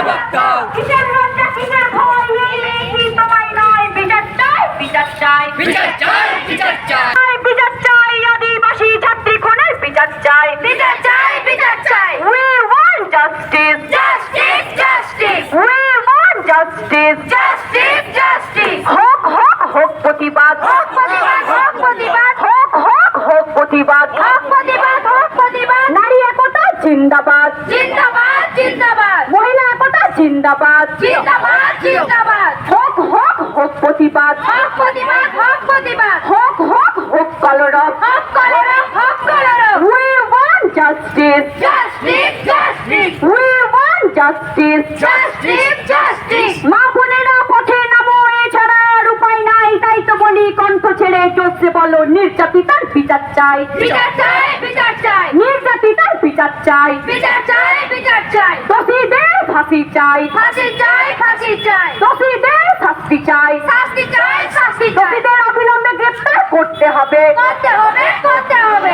জবাব দাও কিসের লজ্জা কিসের ভয় এই কি তোমায় নয়। বিচার চাই বিচার চাই বিচার চাই বিচার চাই। চাই, বিচার চাই আদিবাসী ছাত্রী খুনের বিচার চাই। বিচার চাই বিচার চাই। We want justice justice justice we want justice justice justice হোক হোক হোক প্রতিবাদ। হোক প্রতিবাদ হোক প্রতিবাদ। হোক হোক হোক প্রতিবাদ। হোক প্রতিবাদ হোক প্রতিবাদ। নারী একতা জিন্দাবাদ। জিন্দাবাদ। জিন্দাবাদ জিন্দাবাদ। হোক হোক হোক প্রতিবাদ। হোক প্রতিবাদ হোক প্রতিবাদ। হোক হোক হোক কলরব। হোক কলরব হোক কলরব। We want justice justice justice we want justice justice justice মা বোনেরা পথে নামো এছাড়া আর উপায় নাই তাই তো বলি কণ্ঠ ছেড়ে চলছে বলো নির্যাতিতার বিচার চাই। বিচার চাই বিচার চাই। নির্যাতিতার বিচার চাই। বিচার চাই বিচার চাই। দোষীদের ফাঁসি চাই। ফাঁসি চাই ফাঁসি চাই। দোষীদের শাস্তি চাই। শাস্তি চাই শাস্তি দোষীদের অবিলম্বে গ্রেফতার করতে হবে। করতে হবে করতে হবে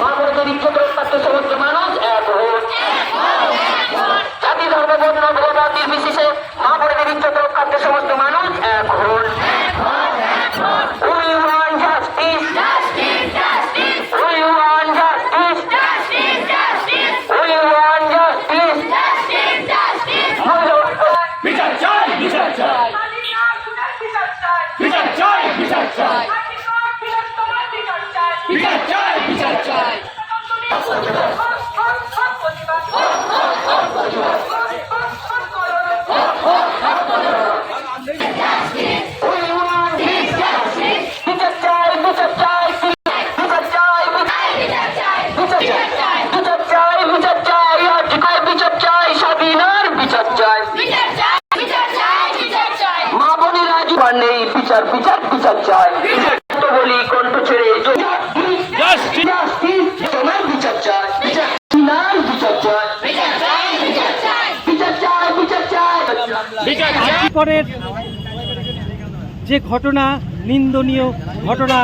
মানবদের ইজ্জত রক্ষার্থে সমস্ত মানুষ এক হোক জাতি ধর্ম বর্ণ ভেদ নির্বিশেষে মা বোনদের ইজ্জত রক্ষার্থে সমস্ত মানুষ এক হোক We want justice. We want justice. We want justice. বিচার চাই বিচার চাই বিচার চাই বিচার চাই বিচার চাই বিচার চাই We want justice. বিচার বিচার বিচার চাই পরের যে ঘটনা, নিন্দনীয় ঘটনা,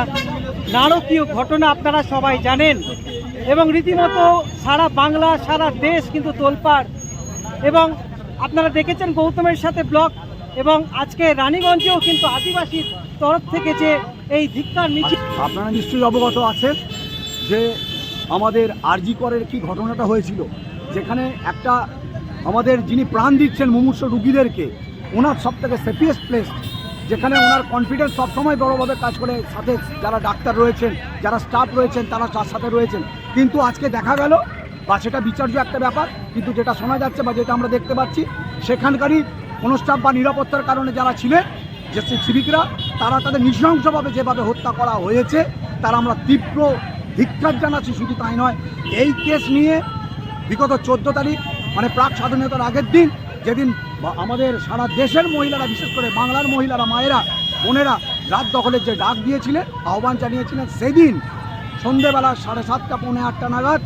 নারকীয় ঘটনা আপনারা সবাই জানেন এবং রীতিমতো সারা বাংলা, সারা দেশ কিন্তু তোলপাড়। এবং আপনারা দেখেছেন গৌতমের সাথে ব্লক এবং আজকে রানীগঞ্জেও কিন্তু আদিবাসীর তরফ থেকে যে এই ধিক্কার মিছিল আপনারা নিশ্চয়ই অবগত আছেন যে আমাদের আরজি করের কি ঘটনাটা হয়েছিল? যেখানে একটা আমাদের যিনি প্রাণ দিচ্ছেন মুমূর্ষ রুগীদেরকে ওনার সব থেকে সেফিয়েস্ট প্লেস যেখানে ওনার কনফিডেন্স সবসময় বড়োভাবে কাজ করে, সাথে যারা ডাক্তার রয়েছেন, যারা স্টাফ রয়েছেন, তারা তার সাথে রয়েছেন। কিন্তু আজকে দেখা গেল, বা সেটা বিচার্য একটা ব্যাপার, কিন্তু যেটা শোনা যাচ্ছে বা যেটা আমরা দেখতে পাচ্ছি, সেখানকারই কোনো স্টাফ বা নিরাপত্তার কারণে যারা ছিলেন, যে সিভিকরা, তারা তাদের নৃশংসভাবে যেভাবে হত্যা করা হয়েছে, তারা আমরা তীব্র ধিক্ষার জানাচ্ছি, শুধু তাই নয়। এই কেস নিয়ে বিগত চোদ্দ তারিখ মানে প্রাক স্বাধীনতার আগের দিন যেদিন আমাদের সারা দেশের মহিলারা, বিশেষ করে বাংলার মহিলারা, মায়েরা, বোনেরা রাত দখলের যে ডাক দিয়েছিলেন, আহ্বান জানিয়েছিলেন, সেদিন সন্ধেবেলা সাড়ে সাতটা, পৌনে আটটা নাগাদ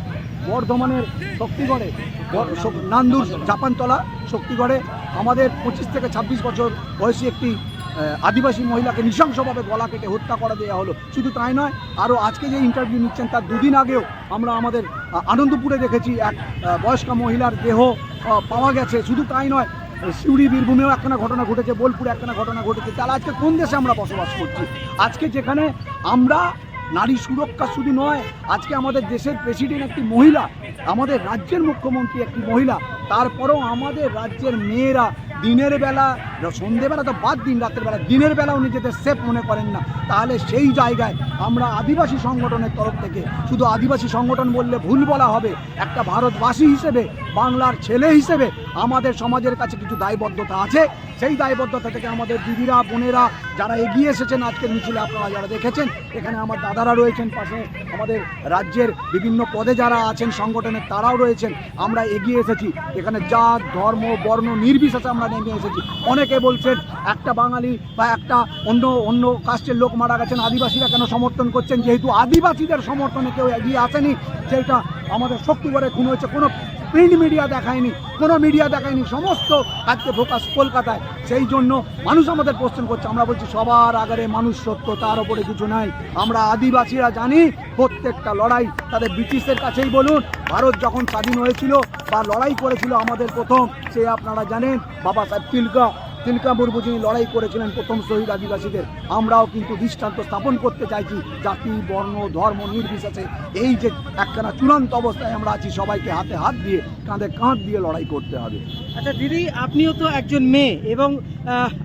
বর্ধমানের শক্তিগড়ে নান্দুর জাপানতলা শক্তিগড়ে আমাদের পঁচিশ থেকে ছাব্বিশ বছর বয়সী একটি আদিবাসী মহিলাকে নৃশংসভাবে গলা কেটে হত্যা করা দেওয়া হলো। শুধু তাই নয়, আরও আজকে যে ইন্টারভিউ নিচ্ছেন, তার দুদিন আগেও আমরা আমাদের আনন্দপুরে দেখেছি এক বয়স্কা মহিলার দেহ পাওয়া গেছে। শুধু তাই নয়, সিউড়ি, বীরভূমেও একখানা ঘটনা ঘটেছে, বোলপুরে একখানা ঘটনা ঘটেছে। তাহলে আজকে কোন দেশে আমরা বসবাস করছি? আজকে যেখানে আমরা নারী সুরক্ষা শুধু নয়, আজকে আমাদের দেশের প্রেসিডেন্ট একটি মহিলা, আমাদের রাজ্যের মুখ্যমন্ত্রী একটি মহিলা, তারপরেও আমাদের রাজ্যের মেয়েরা দিনের বেলা সন্ধেবেলা তো বাদ দিন, রাতের বেলা। দিনের বেলাও নিজেদের সেফ মনে করেন না। তাহলে সেই জায়গায় আমরা আদিবাসী সংগঠনের তরফ থেকে, শুধু আদিবাসী সংগঠন বললে ভুল বলা হবে, একটা ভারতবাসী হিসেবে, বাংলার ছেলে হিসেবে আমাদের সমাজের কাছে কিছু দায়বদ্ধতা আছে। সেই দায়বদ্ধতা থেকে আমাদের দিদিরা, বোনেরা যারা এগিয়ে এসেছেন, আজকের মিছিলে আপনারা যারা দেখেছেন, এখানে আমার দাদারা রয়েছেন পাশে, আমাদের রাজ্যের বিভিন্ন পদে যারা আছেন সংগঠনের, তারাও রয়েছেন। আমরা এগিয়ে এসেছি। এখানে জাত, ধর্ম, বর্ণ নির্বিশেষে আমরা নেমে এসেছি। অনেকে বলছেন একটা বাঙালি বা একটা অন্য অন্য কাস্টের লোক মারা গেছেন, আদিবাসীরা কেন সমর্থন করছেন? যেহেতু আদিবাসীদের সমর্থনে কেউ এগিয়ে আসেনি সেইটা আমাদের শক্তিগড়ে খুন হয়েছে। কোনো প্রিন্ট মিডিয়া দেখায়নি, কোনো মিডিয়া দেখায়নি, সমস্ত আজকে ফোকাস কলকাতায়। সেই জন্য মানুষ আমাদের কোশ্চেন করছে। আমরা বলছি, সবার আগারে মানুষ সত্য, তার ওপরে কিছু নাই। আমরা আদিবাসীরা জানি, প্রত্যেকটা লড়াই তাদের ব্রিটিশের কাছেই বলুন। ভারত যখন স্বাধীন হয়েছিল বা লড়াই করেছিল আমাদের প্রথম, সে আপনারা জানেন, বাবা সাহেব তিলকা। তিলকা মুর্মু যিনি লড়াই করেছিলেন প্রথম শহীদ আদিবাসীদের। আমরাও কিন্তু দৃষ্টান্ত স্থাপন করতে চাইছি। জাতি বর্ণ ধর্ম নির্বিশেষে এই যে একখানা চূড়ান্ত অবস্থায় আমরা আছি সবাইকে হাতে হাত দিয়ে কাঁধে কাঁধ দিয়ে লড়াই করতে হবে। আচ্ছা দিদি আপনিও তো একজন মেয়ে এবং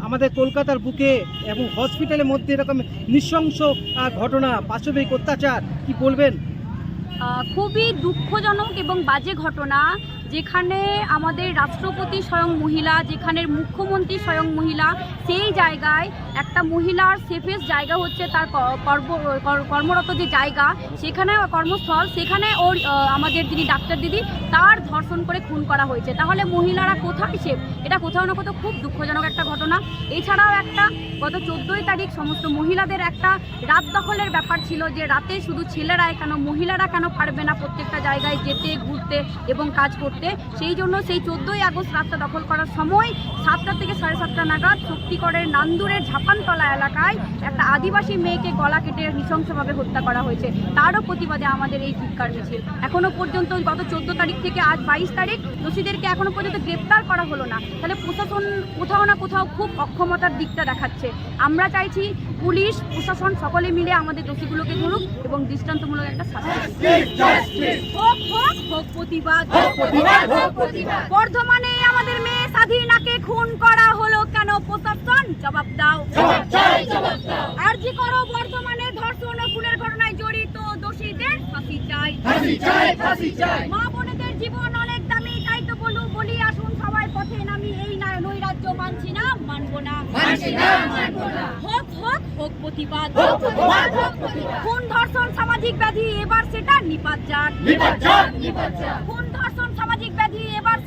আমাদের কলকাতার বুকে এবং হসপিটালের মধ্যে এরকম নৃশংস ঘটনা পাশবিক অত্যাচার কি বলবেন? খুবই দুঃখজনক এবং বাজে ঘটনা। যেখানে আমাদের রাষ্ট্রপতি স্বয়ং মহিলা, যেখানের মুখ্যমন্ত্রী স্বয়ং মহিলা, সেই জায়গায় একটা মহিলার সেফেস্ট জায়গা হচ্ছে তার কর্মরত যে জায়গা, সেখানে কর্মস্থল, সেখানে ওর আমাদের যিনি ডাক্তার দিদি, তার ধর্ষণ করে খুন করা হয়েছে। তাহলে মহিলারা কোথায় সেফ এটা কোথাও না কোথাও খুব দুঃখজনক একটা ঘটনা। এছাড়াও একটা, গত চোদ্দোই তারিখ সমস্ত মহিলাদের একটা রাত দখলের ব্যাপার ছিল যে রাতে শুধু ছেলেরাই কেন, মহিলারা কেন পারবে না প্রত্যেকটা জায়গায় যেতে, ঘুরতে এবং কাজ করতে? সেই জন্য সেই চোদ্দোই আগস্ট রাতটা দখল করার সময় সাতটা থেকে সাড়ে সাতটা নাগাদ শক্তিগড়ের নান্দুরের ঝাপানতলা এলাকায় একটা আদিবাসী মেয়েকে গলা কেটে নৃশংসভাবে হত্যা করা হয়েছে। তারও প্রতিবাদে আমাদের এই ধিক্কার মিছিল। এখনও পর্যন্ত গত চোদ্দ তারিখ থেকে আজ বাইশ তারিখ দোষীদেরকে এখনও পর্যন্ত গ্রেপ্তার করা হলো না। তাহলে প্রশাসন কোথাও না কোথাও খুব অক্ষমতার দিকটা দেখাচ্ছে। আমরা চাইছি পুলিশ প্রশাসন সকলে মিলে আমাদের দোষীগুলোকে ধরুক এবং দৃষ্টান্তমূলক একটা শাস্তি। দিক। হোক হোক হোক প্রতিবাদ! বর্ধমানে আমাদের মেয়ে স্বাধীনাকে খুন করা হলো কেন প্রশাসন? জবাব দাও। আরজি করো বর্ধমানে ধর্ষণ ও খুনের ঘটনায় জড়িত দোষীদের ফাঁসি চাই। মা বোনেদের জীবন অনেক দামি তাই তো বলু বলি আসুন সবাই পথে নামি এই না নৈরাজ্য মানছি না মানবো না। হোক হোক হোক প্রতিবাদ। খুন ধর্ষণ সামাজিক ব্যাধি এবার সেটা নিপাত যাক খুন ধর্ষণ সামাজিক ব্যাধি এবার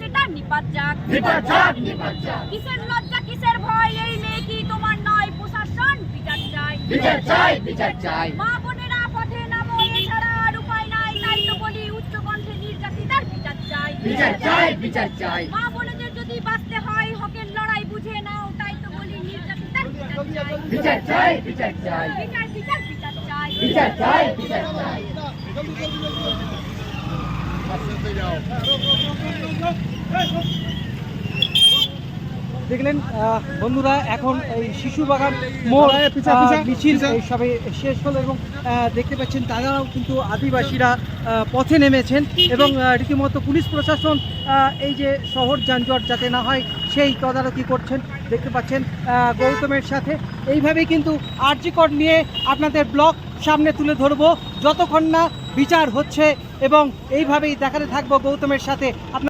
নিপাত যাক কিসের লজ্জা কিসের ভয় এই মেয়ে কি তোমার নয় প্রশাসন বিচার চাই বিচার চাই বিচার চাই মা বোনেরা পথে নামো এছাড়া আর উপায় নাই তাই তো বলি উচ্চ কণ্ঠে নির্যাতিতার বিচার চাই বিচার চাই বিচার চাই মা বোনেদের যদি বাঁচতে হয় হকের লড়াই বুঝে নাও তাই তো বলি নির্যাতিতার বিচার চাই বিচার চাই বিচার চাই বিচার বিচার বিচার চাই বিচার চাই বিচার চাই দেখলেন বন্ধুরা এখন এই শিশু বাগান মিছিল সবে শেষ হলো এবং দেখতে পাচ্ছেন তারাও কিন্তু আদিবাসীরা পথে নেমেছেন এবং রীতিমতো পুলিশ প্রশাসন এই যে শহর যানজট যাতে না হয় সেই তদারকি করছেন। দেখতে পাচ্ছেন গৌতমের সাথে। এইভাবেই কিন্তু আর্যিকর নিয়ে আপনাদের ব্লগ সামনে তুলে ধরবো। যতক্ষণ না বিচার হচ্ছে এবং এইভাবেই দেখাতে থাকব গৌতমের সাথে।